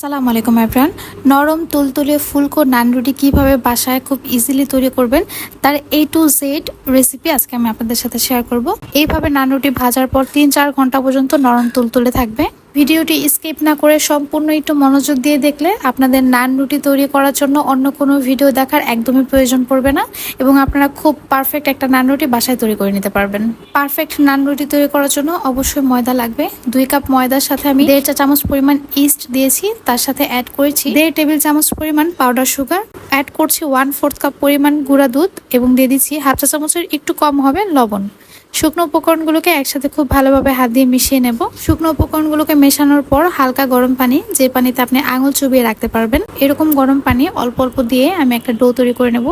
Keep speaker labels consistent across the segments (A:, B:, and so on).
A: আসসালামু আলাইকুম এভরান নরম তুলতুলে ফুলকো নান রুটি কীভাবে বাসায় খুব ইজিলি তৈরি করবেন, তার এ টু জেড রেসিপি আজকে আমি আপনাদের সাথে শেয়ার করব। এইভাবে নান রুটি ভাজার পর তিন চার ঘণ্টা পর্যন্ত নরম তুলতুলে থাকবে। ভিডিওটি স্কিপ না করে সম্পূর্ণ একটু মনোযোগ দিয়ে দেখলে আপনাদের নান রুটি তৈরি করার জন্য অন্য কোনো ভিডিও দেখার একদমই প্রয়োজন পড়বে না এবং আপনারা খুব পারফেক্ট একটা নান রুটি বাসায় তৈরি করে নিতে পারবেন। পারফেক্ট নান রুটি তৈরি করার জন্য অবশ্যই ময়দা লাগবে। দুই কাপ ময়দার সাথে আমি দেড় চা চামচ পরিমাণ ইস্ট দিয়েছি, তার সাথে অ্যাড করেছি দেড় টেবিল চামচ পরিমাণ পাউডার সুগার অ্যাড করছি ওয়ান ফোর্থ কাপ পরিমাণ গুঁড়া দুধ এবং দিয়ে দিচ্ছি হাফ চা চামচের একটু কম হবে লবণ। শুকনো উপকরণগুলোকে একসাথে খুব ভালোভাবে হাত দিয়ে মিশিয়ে নেব। শুকনো উপকরণগুলোকে মেশানোর পর হালকা গরম পানি, যে পানিতে আপনি আঙুল চুবিয়ে রাখতে পারবেন, এরকম গরম পানি অল্প অল্প দিয়ে আমি একটা ডো তৈরি করে নেব।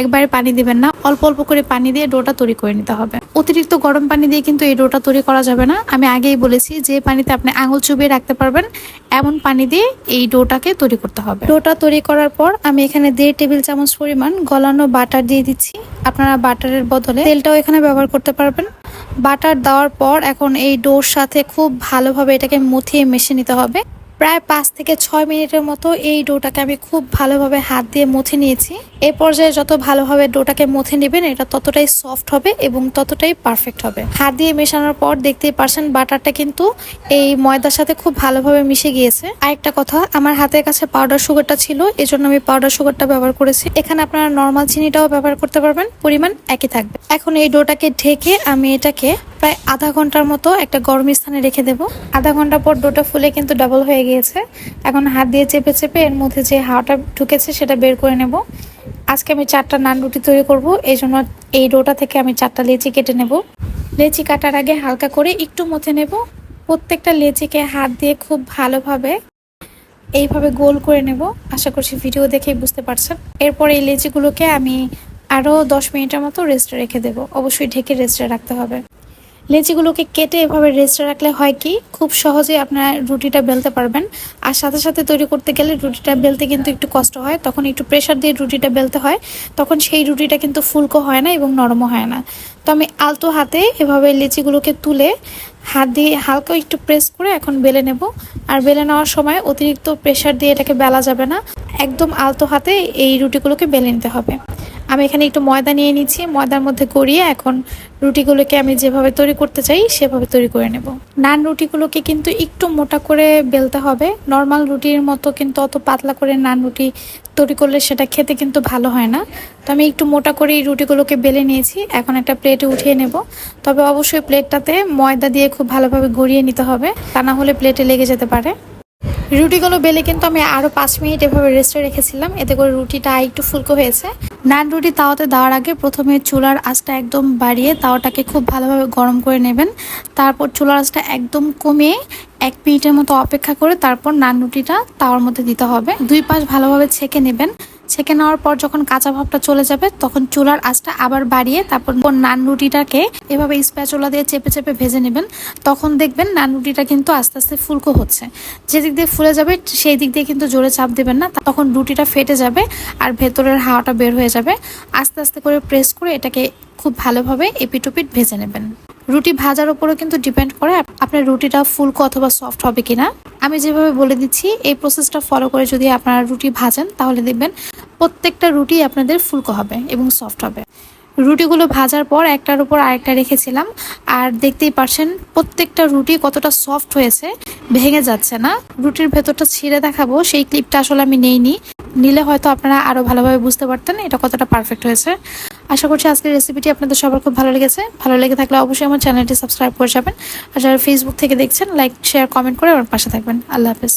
A: একবারে পানি দিবেন না, অল্প অল্প করে পানি দিয়ে ডোটা তৈরি করে নিতে হবে। অতিরিক্ত গরম পানি দিয়ে কিন্তু এই ডোটা তৈরি করা যাবে না। আমি আগেই বলেছি যে পানিতে আপনি আঙুল চুবিয়ে রাখতে পারবেন, এমন পানি দিয়ে এই ডোটাকে তৈরি করতে হবে। ডোটা তৈরি করার পর আমি এখানে দেড় টেবিল চামচ পরিমাণ গলানো বাটার দিয়ে দিচ্ছি। আপনারা বাটারের বদলে তেলটাও এখানে ব্যবহার করতে পারবেন। বাটার দেওয়ার পর এখন এই ডোর সাথে খুব ভালোভাবে এটাকে মুথিয়ে মিশিয়ে নিতে হবে। প্রায় পাঁচ থেকে ছয় মিনিটের মতো এই ডোটাকে আমি খুব ভালোভাবে হাত দিয়ে মুথে নিয়েছি। এ পর্যায়ে যত ভালোভাবে ডোটাকে মুথে নেবেন, এটা ততটাই সফট হবে এবং ততটাই পারফেক্ট হবে। হাত দিয়ে মেশানোর পর দেখতেই পারছেন বাটারটা কিন্তু এই ময়দার সাথে খুব ভালোভাবে মিশে গিয়েছে। আরেকটা কথা, আমার হাতের কাছে পাউডার সুগারটা ছিল, এজন্য আমি পাউডার সুগারটা ব্যবহার করেছি। এখানে আপনারা নর্মাল চিনিটাও ব্যবহার করতে পারবেন, পরিমাণ একই থাকবে। এখন এই ডোটাকে ঢেকে আমি এটাকে প্রায় আধা ঘণ্টার মতো একটা গরম স্থানে রেখে দেবো। আধা ঘণ্টা পর ডোটা ফুলে কিন্তু ডাবল হয়ে গিয়েছে। এখন হাত দিয়ে চেপে চেপে এর মধ্যে যে হাওয়াটা ঢুকেছে সেটা বের করে নেব। আজকে আমি চারটা নান রুটি তৈরি করব, এই জন্য এই ডোটা থেকে আমি চারটা লেচি কেটে নেব। লেচি কাটার আগে হালকা করে একটু মথে নেব। প্রত্যেকটা লেচিকে হাত দিয়ে খুব ভালোভাবে এইভাবে গোল করে নেব। আশা করছি ভিডিও দেখেই বুঝতে পারছেন। এরপর এই লেচিগুলোকে আমি আরও দশ মিনিটের মতো রেস্টে রেখে দেবো। অবশ্যই ঢেকে রেস্টে রাখতে হবে। লেচিগুলোকে কেটে এভাবে রেস্টে রাখলে হয় কি? খুব সহজে আপনার রুটিটা বেলতে পারবেন। আর সাথে সাথে তৈরি করতে গেলে রুটিটা বেলতে কিন্তু একটু কষ্ট হয়। তখন একটু প্রেশার দিয়ে রুটিটা বেলতে হয়। তখন সেই রুটিটা কিন্তু ফুলকো হয় না এবং নরমও হয় না। তো আমি আলতো হাতে এভাবে লেচিগুলোকে তুলে হাত দিয়ে হালকা একটু প্রেস করে এখন বেলে নেব। আর বেলে নেওয়ার সময় অতিরিক্ত প্রেশার দিয়ে এটাকে বেলা যাবে না। একদম আলতো হাতে এই রুটিগুলোকে বেলে নিতে হবে। আমি এখানে একটু ময়দা নিয়ে নিচ্ছি, ময়দার মধ্যে গড়িয়ে এখন রুটিগুলোকে আমি যেভাবে তৈরি করতে চাই সেভাবে তৈরি করে নেব। নান রুটিগুলোকে কিন্তু একটু মোটা করে বেলতে হবে। নর্মাল রুটির মতো কিন্তু অত পাতলা করে নান রুটি তৈরি করলে সেটা খেতে কিন্তু ভালো হয় না। তো আমি একটু মোটা করে এই রুটিগুলোকে বেলে নিয়েছি, এখন একটা প্লেটে উঠিয়ে নেব। তবে অবশ্যই প্লেটটাতে ময়দা দিয়ে খুব ভালোভাবে গড়িয়ে নিতে হবে, তা না হলে প্লেটে লেগে যেতে পারে। রুটিগুলো বেলে কিন্তু আমি আরও পাঁচ মিনিট এভাবে রেস্টে রেখেছিলাম, এতে করে রুটিটা একটু ফুলকো হয়েছে। নান রুটি তাওয়াতে দেওয়ার আগে প্রথমে চুলার আঁচটা একদম বাড়িয়ে তাওয়াটাকে খুব ভালোভাবে গরম করে নেবেন। তারপর চুলার আঁচটা একদম কমিয়ে এক মিনিটের মতো অপেক্ষা করে তারপর নান রুটিটা তাওয়ার মধ্যে দিতে হবে। দুই পাশ ভালোভাবে ছেঁকে নেবেন। ছেঁকে নেওয়ার পর যখন কাঁচা ভাবটা চলে যাবে, তখন চুলার আঁচটা আবার বাড়িয়ে তারপর নান রুটিটাকে এভাবে স্প্যাচুলা দিয়ে চেপে চেপে ভেজে নেবেন, তখন দেখবেন নান রুটিটা কিন্তু আস্তে আস্তে ফুলকো হচ্ছে। যে দিক দিয়ে ফুলে যাবে, সেই দিক দিয়ে কিন্তু জোরে চাপ দেবেন না, তখন রুটিটা ফেটে যাবে আর ভেতরের হাওয়াটা বের হয়ে যাবে। আস্তে আস্তে করে প্রেস করে এটাকে খুব ভালোভাবে এপিটোপিট ভেজে নেবেন। রুটি ভাজার উপরও কিন্তু ডিপেন্ড করে আপনার রুটিটা ফুলকো অথবা সফট হবে কিনা। আমি যেভাবে বলে দিচ্ছি, এই প্রসেসটা ফলো করে যদি আপনারা রুটি ভাজেন, তাহলে দেখবেন প্রত্যেকটা রুটি আপনাদের ফুলকো হবে এবং সফট হবে। রুটিগুলো ভাজার পর একটার উপর আরেকটা রেখেছিলাম, আর দেখতেই পারছেন প্রত্যেকটা রুটি কতটা সফট হয়েছে, ভেঙে যাচ্ছে না। রুটির ভেতরটা ছিঁড়ে দেখাবো, সেই ক্লিপটা আসলে আমি নেইনি। নিলে হয়তো আপনারা আরও ভালোভাবে বুঝতে পারতেন এটা কতটা পারফেক্ট হয়েছে। আশা করছি আজকের রেসিপিটি আপনাদের সবার খুব ভালো লেগেছে। ভালো লেগে থাকলে অবশ্যই আমার চ্যানেলটি সাবস্ক্রাইব করে যাবেন। আর যারা ফেসবুক থেকে দেখছেন লাইক শেয়ার কমেন্ট করে আমার পাশে থাকবেন। আল্লাহ হাফেজ।